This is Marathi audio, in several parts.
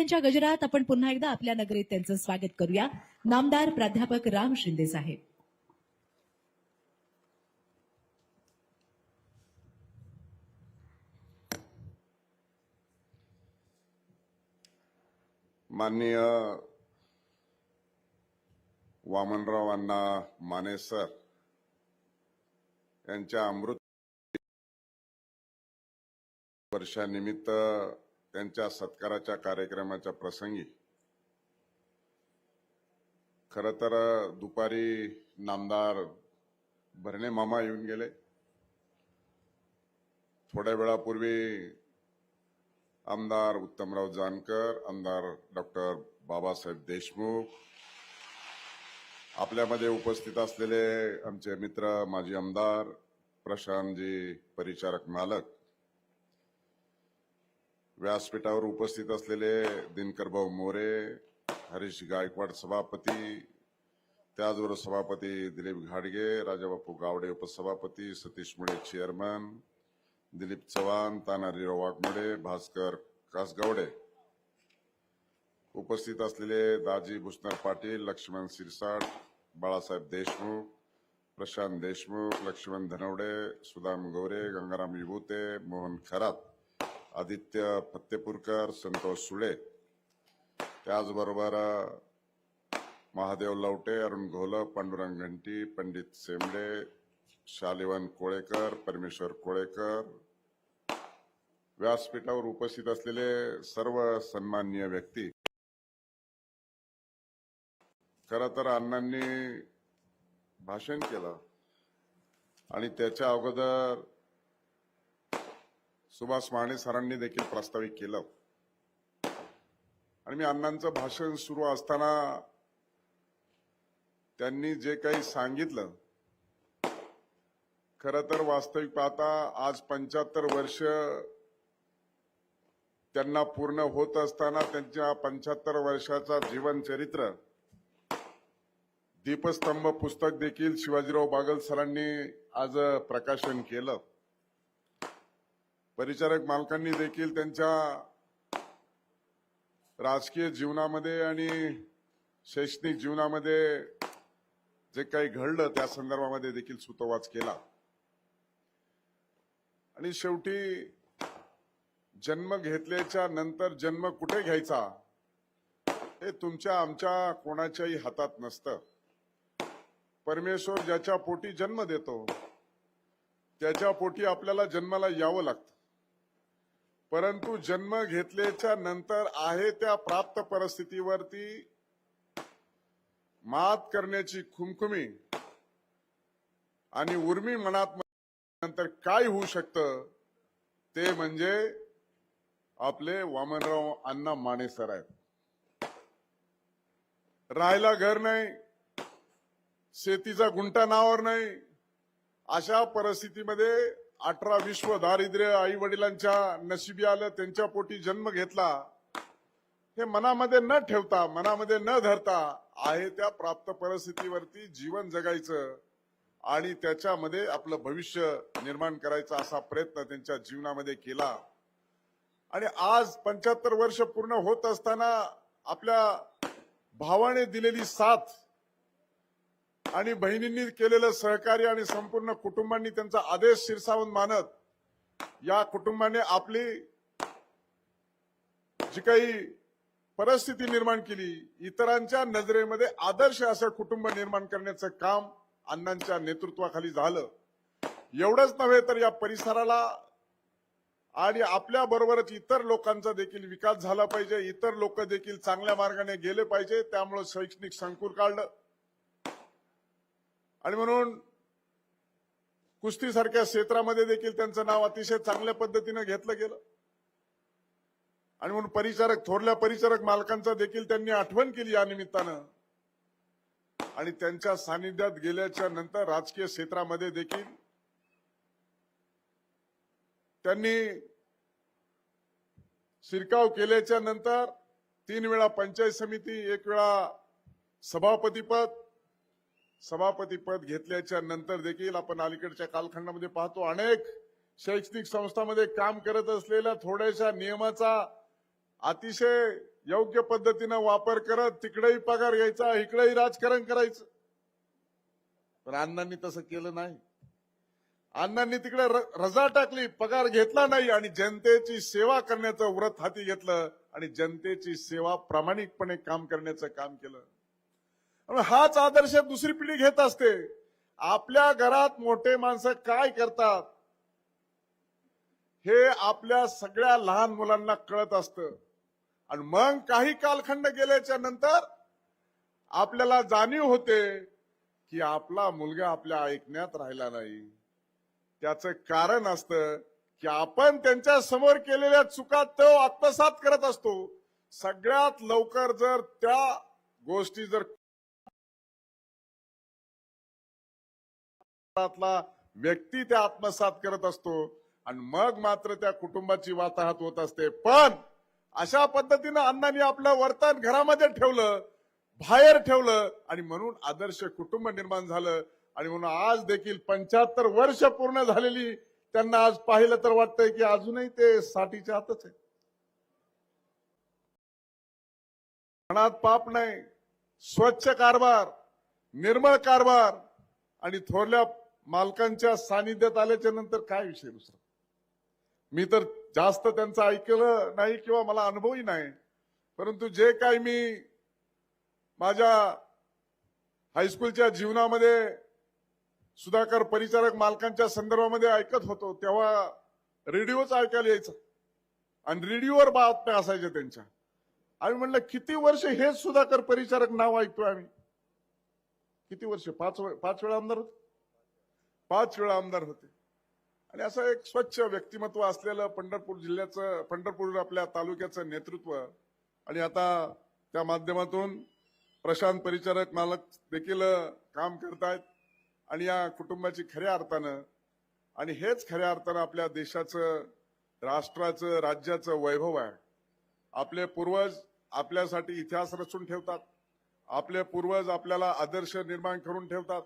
त्यांच्या गजरात आपण पुन्हा एकदा आपल्या नगरीत त्यांचं स्वागत करूया. नामदार प्राध्यापक राम शिंदे साहेब. माननीय वामनराव अण्णा माने सर यांच्या अमृत वर्षानिमित्त त्यांच्या सत्काराच्या कार्यक्रमाच्या प्रसंगी. खर तर दुपारी नामदार भरणे मामा येऊन गेले. थोड्या वेळापूर्वी आमदार उत्तमराव जानकर आमदार डॉक्टर बाबासाहेब देशमुख आपल्यामध्ये उपस्थित असलेले आमचे मित्र माजी आमदार प्रशांतजी परिचारक मालक व्यासपीठावर उपस्थित असलेले दिनकरभाऊ मोरे हरीश गायकवाड सभापती त्याचबरोबर सभापती दिलीप घाडगे राजाबापू गावडे उपसभापती सतीश मुळे चेअरमन दिलीप चव्हाण तानाजीराव वाघमोडे भास्कर कासगावडे. उपस्थित असलेले दाजी भुसनर पाटील लक्ष्मण सिरसाट बाळासाहेब देशमुख प्रशांत देशमुख लक्ष्मण धनवडे सुदाम गौरे गंगाराम विभूते मोहन खरात. आदित्य फत्तेपूरकर संतोष सुळे. त्याचबरोबर महादेव लवटे अरुण घोलप पांडुरंग घंटी पंडित सेमडे शालिवान कोळेकर परमेश्वर कोळेकर. व्यासपीठावर उपस्थित असलेले सर्व सन्माननीय व्यक्ती. खर तर अण्णांनी भाषण केलं. आणि त्याच्या अगोदर सुभाष माने सरांनी देखील प्रस्तावित केलं. आणि मी अण्णांचं भाषण सुरू असताना त्यांनी जे काही सांगितलं खर तर वास्तविक पाहता आज पंच्याहत्तर वर्ष त्यांना पूर्ण होत असताना त्यांच्या पंच्याहत्तर वर्षाचा जीवन चरित्र दीपस्तंभ पुस्तक देखील शिवाजीराव बागल सरांनी आज प्रकाशन केलं. परिचारक मालकांनी देखील त्यांच्या राजकीय जीवनामध्ये आणि शैक्षणिक जीवनामध्ये जे काही घडलं त्या संदर्भामध्ये देखील सुतोवाच केला. आणि शेवटी जन्म घेतल्याच्या नंतर जन्म कुठे घ्यायचा हे तुमच्या आमच्या कोणाच्याही हातात नसतं. परमेश्वर ज्याच्या पोटी जन्म देतो त्याच्या पोटी आपल्याला जन्माला यावं लागतं. परंतु जन्म घेतल्याच्या नंतर आहे त्या प्राप्त परिस्थितीवरती मात करण्याची खुमखुमी आणि उर्मी मनात नंतर काय होऊ शकतं ते म्हणजे आपले वामनराव अण्णा माने सर आहेत. राहायला घर नाही शेतीचा गुंटा नावावर नाही अशा परिस्थितीमध्ये अठरा विश्व दारिद्र्य आई वडिलांच्या नशिबी आलं त्यांच्या पोटी जन्म घेतला हे मनामध्ये न ठेवता मनामध्ये न धरता आहे त्या प्राप्त परिस्थितीवरती जीवन जगायचं आणि त्याच्यामध्ये आपलं भविष्य निर्माण करायचा असा प्रयत्न त्यांच्या जीवनामध्ये केला. आणि आज पंच्याहत्तर वर्ष पूर्ण होत असताना आपल्या भावाने दिलेली साथ आणि बहिणींनी केलेलं सहकार्य आणि संपूर्ण कुटुंबांनी त्यांचा आदेश शिरसावून मानत या कुटुंबाने आपली जी काही परिस्थिती निर्माण केली इतरांच्या नजरेमध्ये आदर्श असं कुटुंब निर्माण करण्याचं काम अण्णांच्या नेतृत्वाखाली झालं. एवढंच नव्हे तर या परिसराला आणि आपल्या बरोबरच इतर लोकांचा देखील विकास झाला पाहिजे इतर लोक देखील चांगल्या मार्गाने गेले पाहिजे त्यामुळे शैक्षणिक संकुल काढलं. आणि म्हणून कुस्तीसारख्या क्षेत्रामध्ये देखील त्यांचं नाव अतिशय चांगल्या पद्धतीनं घेतलं गेलं. आणि म्हणून परिचारक थोरल्या परिचारक मालकांचा देखील त्यांनी आठवण केली या निमित्तानं. आणि त्यांच्या सानिध्यात गेल्याच्यानंतर राजकीय क्षेत्रामध्ये देखील त्यांनी शिरकाव केल्याच्यानंतर तीन वेळा पंचायत समिती एक वेळा सभापतीपद सभापतीपद घेतल्याच्या नंतर देखील आपण अलीकडच्या कालखंडामध्ये पाहतो अनेक शैक्षणिक संस्थांमध्ये काम करत असलेल्या थोड्याशा नियमाचा अतिशय योग्य पद्धतीनं वापर करत तिकडेही पगार घ्यायचा इकडेही राजकारण करायचं. पण अण्णांनी तसं केलं नाही. अण्णांनी तिकडे रजा टाकली पगार घेतला नाही आणि जनतेची सेवा करण्याचं व्रत हाती घेतलं आणि जनतेची सेवा प्रामाणिकपणे काम करण्याचं काम केलं. हाच आदर्श दुसरी पिढी घेत असते. आपल्या घरात मोठे माणसं काय करतात? हे आपल्या सगळ्या लहान मुलांना कळत असतं. आणि मग काही कालखंड गेल्याच्यानंतर आपल्याला जाणीव होते की आपला मुलगा आपल्या ऐकण्यात राहिला नाही. त्याचं कारण असत की आपण त्यांच्यासमोर केलेल्या चुका तो आत्मसात करत असतो. सगळ्यात लवकर जर त्या गोष्टी जर व्यक्ती त्या आत्मसात करत असतो आणि मग मात्र त्या कुटुंबाची वाताहत होत असते. पण अशा पद्धतीनं अण्णांनी आपलं वर्तन घरामध्ये ठेवलं बाहेर ठेवलं आणि म्हणून आदर्श कुटुंब निर्माण झालं आणि म्हणून आज देखील पंच्याहत्तर वर्ष पूर्ण झालेली त्यांना आज पाहिलं तर वाटतंय की अजूनही ते साठीच्या हातच आहे मनात पाप नाही स्वच्छ कारभार निर्मळ कारभार आणि थोरल्या मालकांच्या सानिध्यात आल्याच्यानंतर काय विषय दुसरा? मी तर जास्त त्यांचं ऐकलं नाही किंवा मला अनुभवही नाही परंतु जे काही मी माझ्या हायस्कूलच्या जीवनामध्ये सुधाकर परिचारक मालकांच्या संदर्भामध्ये ऐकत होतो तेव्हा रेडिओच ऐकायला यायचं. आणि रेडिओवर बातम्या असायच्या त्यांच्या. आम्ही म्हणलं किती वर्ष हेच सुधाकर परिचारक नाव ऐकतोय आम्ही? किती वर्ष? पाच वे- पाच वेळा आमदार होते? पाच वेळा आमदार होते. आणि असं एक स्वच्छ व्यक्तिमत्व असलेलं पंढरपूर जिल्ह्याचं पंढरपूर आपल्या तालुक्याचं नेतृत्व आणि आता त्या माध्यमातून प्रशांत परिचारक मालक देखील काम करतायत आणि या कुटुंबाची खऱ्या अर्थानं आणि हेच खऱ्या अर्थानं आपल्या देशाचं राष्ट्राचं राज्याचं वैभव आहे. आपले पूर्वज आपल्यासाठी इतिहास रचून ठेवतात. आपले पूर्वज आपल्याला आदर्श निर्माण करून ठेवतात.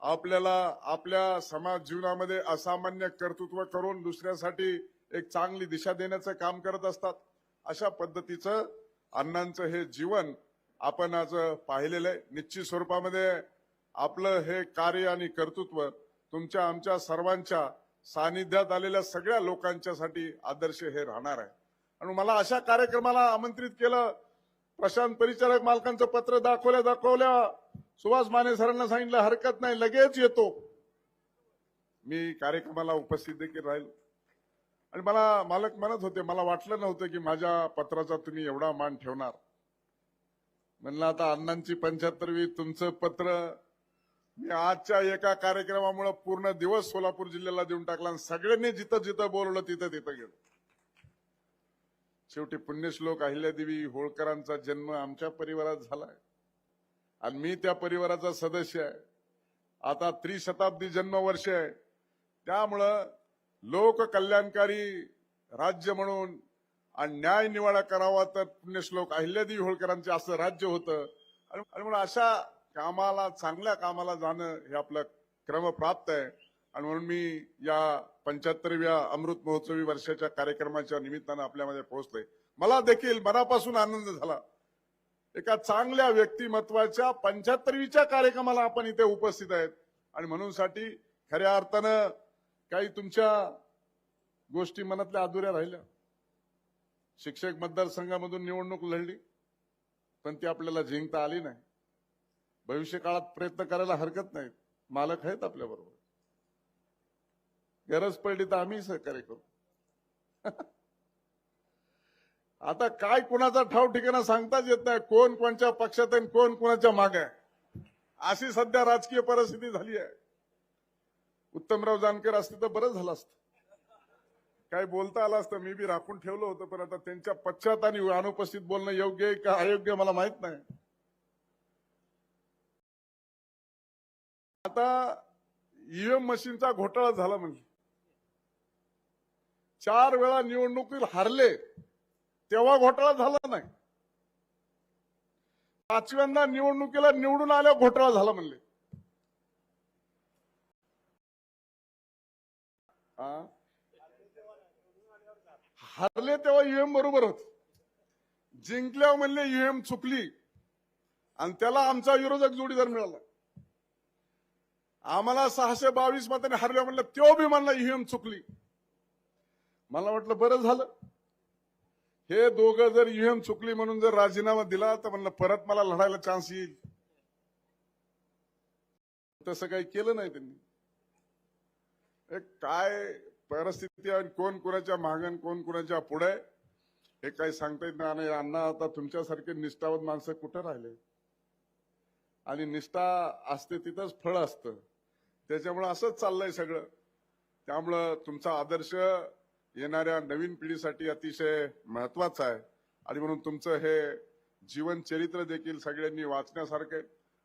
आपल्याला आपल्या समाज जीवनामध्ये असामान्य कर्तृत्व करून दुसऱ्यासाठी एक चांगली दिशा देण्याचं काम करत असतात. अशा पद्धतीचं अण्णांचं हे जीवन आपण आज पाहिलेलं आहे. निश्चित स्वरूपामध्ये आपलं हे कार्य आणि कर्तृत्व तुमच्या आमच्या सर्वांच्या सानिध्यात आलेल्या सगळ्या लोकांच्यासाठी आदर्श हे राहणार आहे. आणि मला अशा कार्यक्रमाला आमंत्रित केलं. प्रशांत परिचारक मालकांचं पत्र दाखवल्या दाखवल्या. सुभाष माने सरांना सांगितलं हरकत नाही लगेच येतो. मी कार्यक्रमाला उपस्थित देखील राहिलो. आणि मला मालक म्हणत होते मला वाटलं नव्हतं की माझ्या पत्राचा तुम्ही एवढा मान ठेवणार. म्हणलं आता अण्णांची पंच्याहत्तरवी तुमचं पत्र मी आजच्या एका कार्यक्रमामुळे पूर्ण दिवस सोलापूर जिल्ह्याला देऊन टाकला आणि सगळ्यांनी जिथं जिथं बोलवलं तिथं तिथं गेलो. शेवटी पुण्यश्लोक अहिल्यादेवी होळकरांचा जन्म आमच्या परिवारात झालाय. आणि मी त्या परिवाराचा सदस्य आहे. आता त्रिशताब्दी जन्मवर्ष आहे. त्यामुळं लोक कल्याणकारी राज्य म्हणून आणि न्याय निवाडा करावा तर पुण्यश्लोक अहिल्यादेवी होळकरांचे असं राज्य होतं. आणि आणि म्हणून अशा कामाला चांगल्या कामाला जाणं हे आपलं क्रमप्राप्त आहे. आणि म्हणून मी या पंच्याहत्तरव्या अमृत महोत्सवी वर्षाच्या कार्यक्रमाच्या निमित्तानं आपल्यामध्ये पोहोचलोय. मला देखील मनापासून आनंद झाला. एका चांगल्या व्यक्तिमत्वाच्या पंच्याहत्तरवीच्या कार्यक्रमाला आपण इथे उपस्थित आहेत. आणि म्हणून साठी खऱ्या अर्थानं काही तुमच्या गोष्टी मनातल्या अधुऱ्या राहिल्या. शिक्षक मतदारसंघामधून निवडणूक लढली पण ती आपल्याला जिंकता आली नाही. भविष्य काळात प्रयत्न करायला हरकत नाहीत. मालक आहेत आपल्या बरोबर गरज पडली तर आम्ही सहकार्य करू. आता काय कुणाचा ठाव ठिकाणा सांगताच येत नाही. कोण कोणच्या पक्षात आहे आणि कोण कोणाच्या मागे आहे. अशी सध्या राजकीय परिस्थिती झाली आहे. उत्तमराव जानकर असते तर बरं झालं असतं. काय बोलता आलं असतं मी बी राखून ठेवलं होतं पण आता त्यांच्या पश्चात आणि अनुपस्थित बोलणं योग्य आहे का अयोग्य मला माहीत नाही. आता ईव्हीएम मशीनचा घोटाळा झाला म्हणजे. चार वेळा निवडणुकीत हारले. तेव्हा घोटाळा झाला नाही. पाचव्यांदा निवडणुकीला निवडून आल्या घोटाळा झाला म्हणले. हरले हारले तेव्हा युएम बरोबर होत. जिंकल्यावर म्हणले युएम चुकली. आणि त्याला आमचा विरोधक जोडीदार मिळाला. आम्हाला सहाशे बावीस मताने हरल्या म्हणलं तो बी म्हणला युएम चुकली. मला वाटलं बरं झालं. हे दोघं जर युएम चुकली म्हणून जर राजीनामा दिला तर म्हणलं परत मला लढायला चान्स येईल. तसं काही केलं नाही त्यांनी. एक काय परिस्थिती आहे कोण कुणाच्या मागण कोण कुणाच्या पुढे हे काही सांगता येत नाही. आणि अण्णा आता तुमच्यासारखे निष्ठावत माणसं कुठं राहिले? आणि निष्ठा असते तिथंच फळ असतं. त्याच्यामुळं असंच चाललंय सगळं. त्यामुळं तुमचा आदर्श येणाऱ्या नवीन पिढीसाठी अतिशय महत्वाचं आहे. आणि म्हणून तुमचं हे जीवन चरित्र देखील सगळ्यांनी वाचण्यासारखं आहे.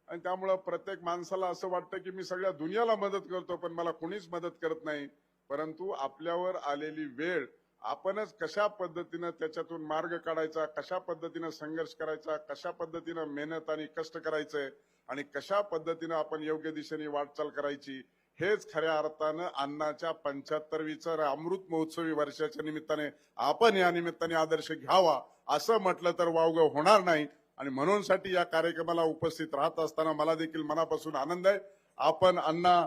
आणि त्यामुळं प्रत्येक माणसाला असं वाटतं की मी सगळ्या दुनियाला मदत करतो पण मला कोणीच मदत करत नाही. परंतु आपल्यावर आलेली वेळ आपणच कशा पद्धतीनं त्याच्यातून मार्ग काढायचा कशा पद्धतीनं संघर्ष करायचा कशा पद्धतीनं मेहनत आणि कष्ट करायचंय आणि कशा पद्धतीनं आपण योग्य दिशेने वाटचाल करायची हेच खऱ्या अर्थानं अण्णाच्या पंच्याहत्तरवीचं अमृत महोत्सवी वर्षाच्या निमित्ताने आपण या निमित्ताने आदर्श घ्यावा असं म्हटलं तर वावग होणार नाही. आणि म्हणून साठी या कार्यक्रमाला उपस्थित राहत असताना मला देखील मनापासून आनंद आहे. आपण अण्णा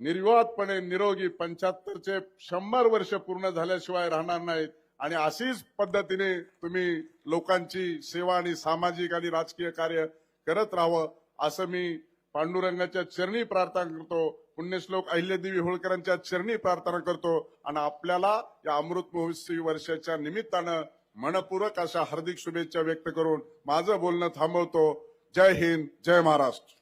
निर्विवादपणे निरोगी पंच्याहत्तरचे शंभर वर्ष पूर्ण झाल्याशिवाय राहणार नाहीत. आणि अशीच पद्धतीने तुम्ही लोकांची सेवा आणि सामाजिक आणि राजकीय कार्य करत राहावं असं मी पांडुरंगाच्या चरणी प्रार्थना करतो पुण्यश्लोक अहिल्यादेवी होळकरांच्या चरणी प्रार्थना करतो आणि आपल्याला या अमृत महोत्सवी वर्षाच्या निमित्तानं मनपूर्वक अशा हार्दिक शुभेच्छा व्यक्त करून माझं बोलणं थांबवतो. जय हिंद जय महाराष्ट्र.